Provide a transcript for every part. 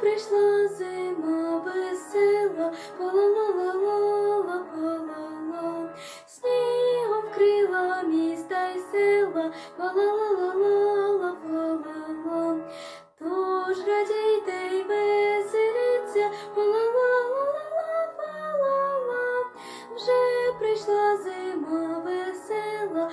прийшла зима весела, пололололола, пололо. Снігом вкрила міста й села, пололололола, пололо. Тож радійте й веселіться, полололола, пололо. Вже прийшла зима весела,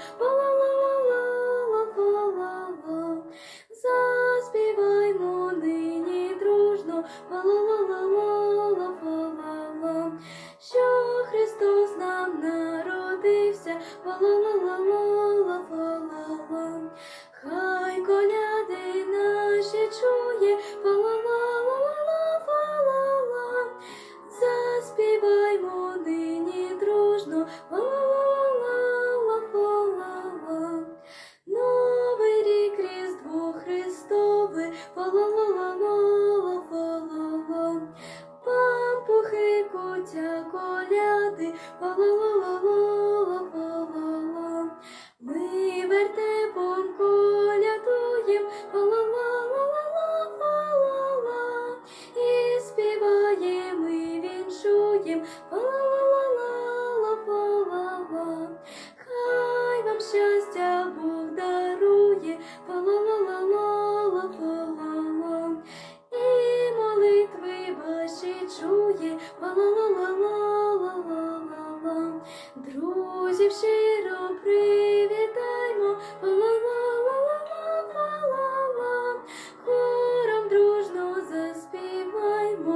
Що Христос нам народився, полололола, пололо. Хай 的姑娘 друзів щиро привітаймо, Ла-ла-ла-ла-ла-ла-ла-ла хором дружно заспіваймо.